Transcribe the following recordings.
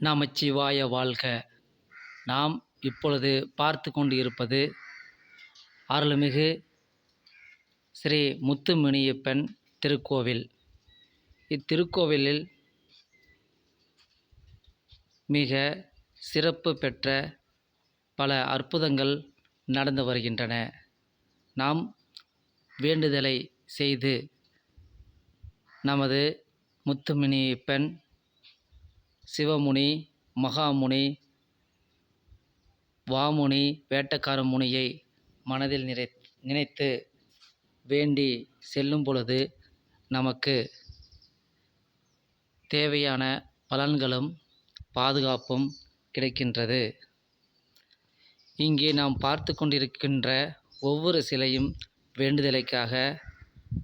நமச்சிவாய வாழ்க. நாம் இப்பொழுது பார்த்து கொண்டு இருப்பது அருள்மிகு ஸ்ரீ முத்துமினியப்பன் திருக்கோவில். இத்திருக்கோவிலில் மிக சிறப்பு பெற்ற பல அற்புதங்கள் நடந்து வருகின்றன. நாம் வேண்டுதலை செய்து நமது முத்துமினியப்பன் சிவமுனி மகாமுனி வாமுனி வேட்டக்கார முனியை மனதில் நிறை நினைத்து வேண்டி செல்லும் பொழுது நமக்கு தேவையான பலன்களும் பாதுகாப்பும் கிடைக்கின்றது. இங்கே நாம் பார்த்து கொண்டிருக்கின்ற ஒவ்வொரு சிலையும் வேண்டுதலைக்காக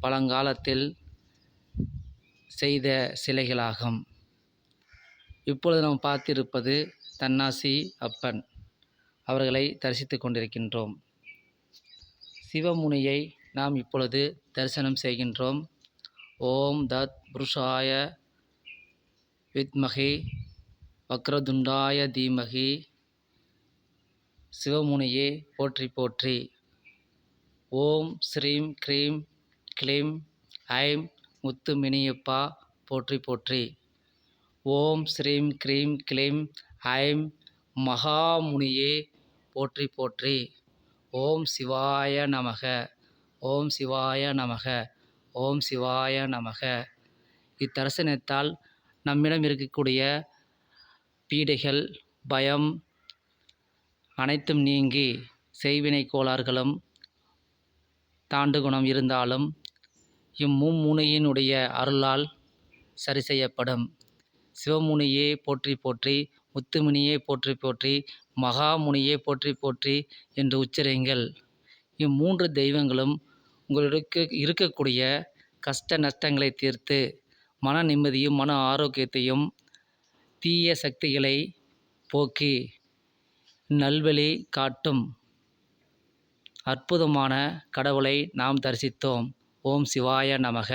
பழங்காலத்தில் செய்த சிலைகளாகும். இப்பொழுது நாம் பார்த்திருப்பது தன்னாசி அப்பன். அவர்களை தரிசித்து கொண்டிருக்கின்றோம். சிவமுனியை நாம் இப்பொழுது தரிசனம் செய்கின்றோம். ஓம் தத் புருஷாய வித்மகி வக்ரதுண்டாய தீமகி. சிவமுனியே போற்றி போற்றி. ஓம் ஸ்ரீம் க்ரீம் கிளீம் ஐம் முத்து மினியப்பா போற்றி போற்றி. ஓம் ஸ்ரீம் க்ரீம் கிளீம் ஐம் மகாமுனியே போற்றி போற்றி. ஓம் சிவாய நமக ஓம் சிவாய நமக ஓம் சிவாய நமக. இத்தரிசனத்தால் நம்மிடம் இருக்கக்கூடிய பீடைகள் பயம் அனைத்தும் நீங்கி செய்வினை கோளாறுகளும் தாண்டு குணம் இருந்தாலும் இம்மும்முனையினுடைய அருளால் சரி செய்யப்படும். சிவமுனியே போற்றி போற்றி முத்துமுனியே போற்றி போற்றி மகாமுனியே போற்றி போற்றி என்று உச்சரியுங்கள். இம்மூன்று தெய்வங்களும் உங்களுக்கு இருக்கக்கூடிய கஷ்ட நஷ்டங்களை தீர்த்து மன நிம்மதியும் மன ஆரோக்கியத்தையும் தீய சக்திகளை போக்கி நல்வழி காட்டும் அற்புதமான கடவுளை நாம் தரிசித்தோம். ஓம் சிவாய நமக.